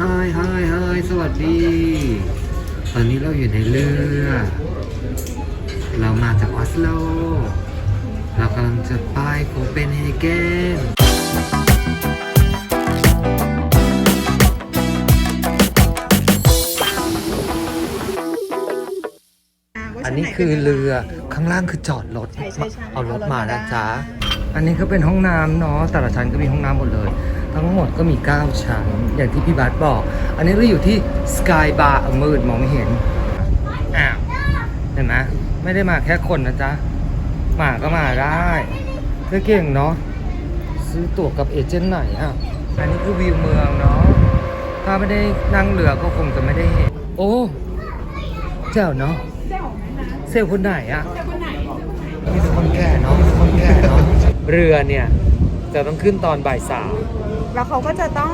ฮายฮายฮายสวัสดี ตอนนี้เราอยู่ในเรือ เรามาจากออสโล เรากำลังจะไปโคเปนเฮเกนอันนี้คือเรือข้างล่างคือจอดรถใช่ใช่ใช่เอารถมาเอารถมานะจ๊ะ อันนี้ก็เป็นห้องน้ำเนาะแต่ละชั้นก็มีห้องน้ำหมดเลย ทั้งหมดก็มี 9 ชั้น อย่างที่พี่บาสบอก อันนี้เราอยู่ที่ Sky Bar มืดมองไม่เห็นอ้าวเห็นไหมไม่ได้มาแค่คนนะจ๊ะหมาก็มาได้เธอเก่งเนาะซื้อตั๋วกับเอเจนต์ไหนอะ อันนี้คือวิวเมืองเนาะถ้าไม่ได้นั่งเรือก็คงจะไม่ได้เห็น โอ้เจ้าเนาะเซลล์คนไหนอะมีแต่คนแก่เนาะมีแต่คนแก่เนาะเรือเนี่ยจะต้องขึ้นตอนบ่ายสาม แล้วเขาก็จะต้อง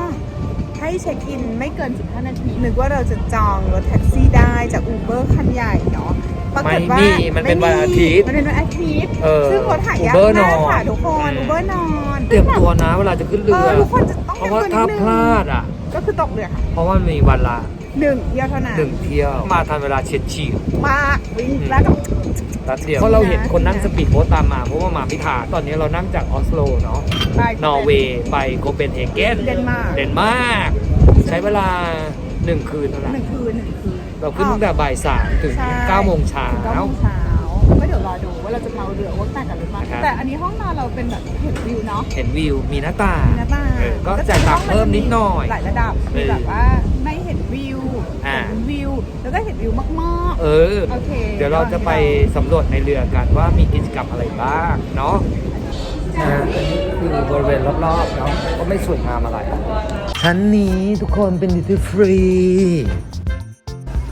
ให้เช็คอินไม่เกิน 15 นาที นึกว่าเราจะจองรถแท็กซี่ได้จากอูเบอร์คันใหญ่เนาะปรากฏว่าไม่มีมันเป็นวันอาทิตย์มันเป็นวันอาทิตย์เออซึ่งรถหายาก Uber มากนอนค่ะทุกคนอูเบอร์นอนเตรียมตัวนะเวลาจะขึ้นเรืเอออทุกคนจะต้องเพราะว่าเตรีถ้ายมตัวนิดนึงพลาดอะ ก็คือตกเรือค่ะเพราะว่ามีวันละ หนึ่งเที่ยวเท่านั้นหนึ่งเที่ยว มาทันเวลาเฉียดฉีดมากวิ่งแล้วก็ แป๊บเดียวเพราะเราเห็นคนนั่งสปีดโบ๊ทตามมาเพราะว่ามาไม่ทันตอนนี้เรานั่งจากออสโลเนาะไปนอร์เวย์ไปโคเปนเฮเกนเดนมาร์กเดนมาร์กใช้เวลาหนึ่งคืนเท่านั้นหนึ่งคืนหนึ่งคืน เราขึ้นตั้งแต่บ่ายสามถึงใช่ เก้าโมงเช้าถึงเก้าโมงเช้าก็เดี๋ยวรอดูว่าเราจะเมาเรือว่าต่างกันหรือเปล่านะครับ แต่อันนี้ห้องนอนเราเป็นแบบเห็นวิวเนาะเห็นวิวมีหน้าต่าง หน้าต่างเออก็จ่ายตังค์เพิ่มนิดหน่อย หลายระดับเออมีแบบว่าไม่เห็นวิว อ่า เห็นวิว แล้วก็เห็นวิวมากเออ โอเค เดี๋ยวเราจะไปสำรวจในเรือกันว่ามีกิจกรรมอะไรบ้างเนาะอ่าคือบริเวณรอบๆเนาะก็ไม่สวยงามอะไร ชั้นนี้ทุกคนเป็นดิวฟรี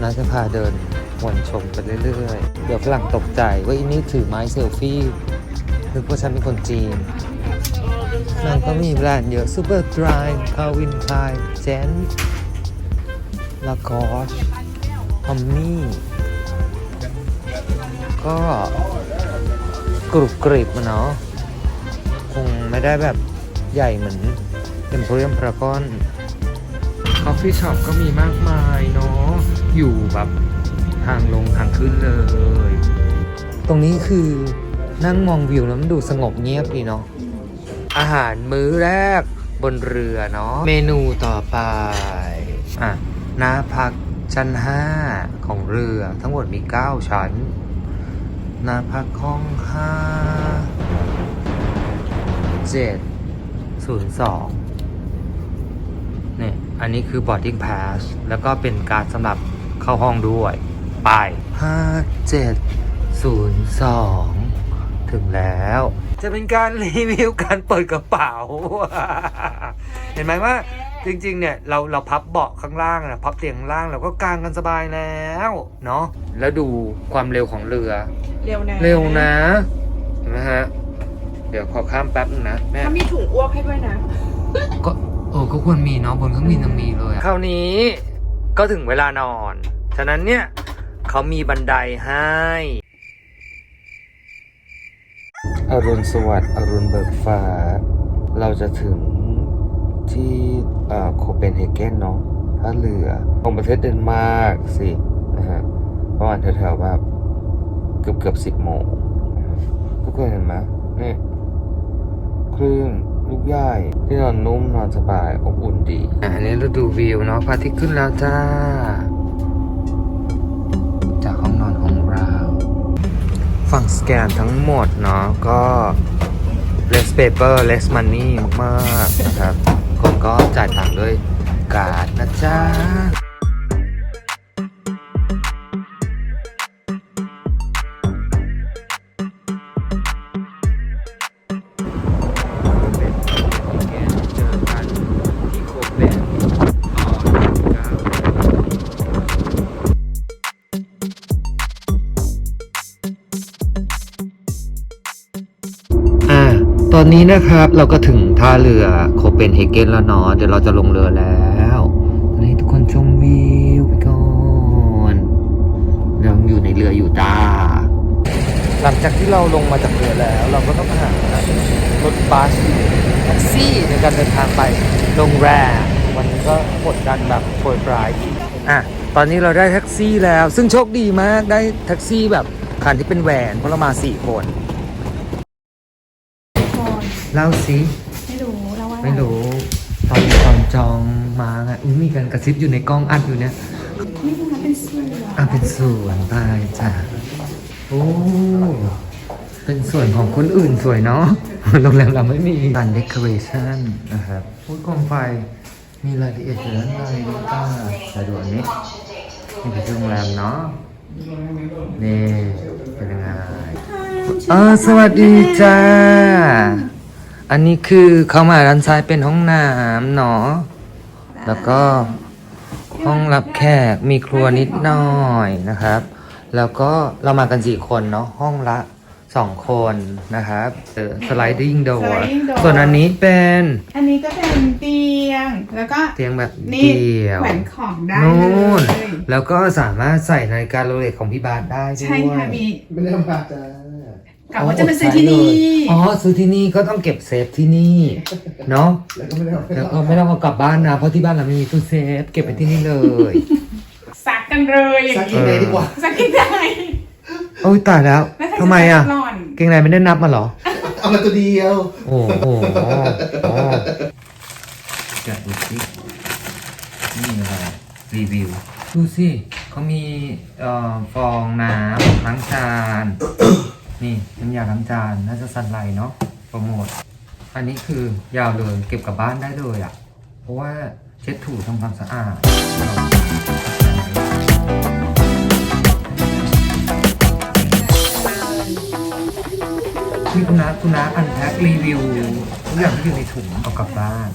เราจะพาเดินวนชมไปเรื่อยๆ เดี๋ยวฝรั่งตกใจว่าอีนี่ถือไม้เซลฟี่นึกว่าฉันเป็นคนจีนนางก็มีแบรนด์เยอะซูเปอร์ดรายคาวินไทเจนลากอช ฮอมมี่ก็กรุบกริบมาเนาะคงไม่ได้แบบใหญ่เหมือนเอ็มโพเรียมพารากอนคอฟฟี่ช็อปก็มีมากมายเนาะอยู่แบบทางลงทางขึ้นเลย ตรงนี้คือนั่งมองวิวแล้วมันดูสงบเงียบดีเนาะอาหารมื้อแรกบนเรือเนาะเมนูต่อไปอะหน้าพัก ชั้น 5 ของเรือทั้งหมดมี 9 ชั้นหน้าพักห้อง 5 7 0 2 เนี่ย อันนี้คือ boarding pass แล้วก็เป็นการสำหรับเข้าห้องด้วย ไป 5 7 0 2 ถึงแล้ว จะเป็นการรีวิวการเปิดกระเป๋า เห็นไหมว่า จริงๆ เนี่ยเราเราพับเบาะข้างล่างนะพับเตียงข้างล่างเราก็กางกันสบายแล้วเนาะแล้วดูความเร็วของเรือ เร็วนะเร็วนะเห็นไหมฮะเดี๋ยวขอข้ามแป๊บนึงนะแม่ถ้ามีถุงอ้วกให้ด้วยนะ ก็โอ้ก็ควรมีเนาะบนเครื่องบินยังมีเลยคราวนี้ก็ถึงเวลานอน ฉะนั้นเนี่ยเขามีบันไดให้อรุณสวัสดิ์อรุณเบิกฟ้า เราจะถึง ที่โคเปนเฮเกนเนาะท่าเรือของประเทศเดนมาร์กสินะฮะประมาณแถวๆแบบเกือบเกือบสิบโมงทุกคนเห็นไหมนี่คลื่นลูกใหญ่ที่นอนนุ่มนอนสบายอบอุ่นดี อันนี้เราดูวิวเนาะพระอาทิตย์ขึ้นแล้วจ้า จากห้องนอนของเราฝั่งสแกนทั้งหมดเนาะก็ less paper less money มากๆนะครับ ก็จ่ายตังค์ด้วยการ์ดนะจ๊ะ ตอนนี้นะครับเราก็ถึงท่าเรือโคเปนเฮเกนแล้วเนาะเดี๋ยวเราจะลงเรือแล้วตอนนี้ทุกคนชมวิวไปก่อนเราอยู่ในเรืออยู่จ้า หลังจากที่เราลงมาจากเรือแล้ว เราก็ต้องหารถบัสแท็กซี่ในการเดินทางไปโรงแรมวันนี้ก็กดดันแบบโปรยปลายอะตอนนี้เราได้แท็กซี่แล้ว ซึ่งโชคดีมากได้แท็กซี่แบบคันที่เป็นแหวนเพราะเรามาสี่คน เล่าสิไม่รู้แล้วว่าไม่รู้ ตอนตอนจองมาไงอุ้ยมีการกระซิบอยู่ในกล้องอัดอยู่เนี่ย ไม่รู้นะเป็นส่วนอะเป็นส่วนไปจ้ะโอ้ เป็นส่วนของคนอื่นสวยเนาะ โรงแรมเราไม่มีการเดคอเรชันนะครับพูดโคมไฟ มีรายละเอียดอยู่ด้านในด้วยจ้ามาดูอันนี้นี่คือโรงแรมเนาะ นี่ เป็นยังไง เออสวัสดีจ้า อันนี้คือเข้ามาด้านซ้ายเป็นห้องน้ำเนาะแล้วก็ห้องรับแขกมีครัวนิดหน่อยนะครับ แล้วก็เรามากันสี่คนเนาะห้องละสองคนนะครับเออ sliding door ส่วนอันนี้เป็นอันนี้ก็เป็นเตียง แล้วก็เตียงแบบนี่เดี่ยวแขวนของได้นู่นเลยแล้วก็สามารถใส่นาฬิกาโรเล็กของพี่บาทได้ด้วย ใช่ค่ะมี ไม่ได้มาจ้า กะว่าจะมาซื้อที่นี่อ๋อซื้อที่นี่ก็ต้องเก็บเซฟที่นี่เนาะแล้วก็ไม่ได้เอาไปแล้วก็ไม่ต้องเอากลับบ้านนะเพราะที่บ้านเราไม่มีตู้เซฟเก็บไปที่นี่เลยซักกันเลยซักกินเลยดีกว่าซักกินได้โอ้ยตายแล้วแล้วใครจทำไมอะซักหล่อนเกงในไม่ได้นับมาเหรอ เอามาตัวเดียวโอ้โหโอ้แกะดูสินี่อะไรรีวิว ดูสิเขามีเอ่อฟองน้ำล้างจาน นี่น้ำยาล้างจานน่าจะสันไลเนาะโปรโมทอันนี้คือยาวเลยเก็บกลับบ้านได้เลยอะ เพราะว่าเช็ดถูทำความสะอาดคุณน้าคุณน้าอันแพ็ครีวิวทุกอย่างที่อยู่ในถุงเอากลับบ้าน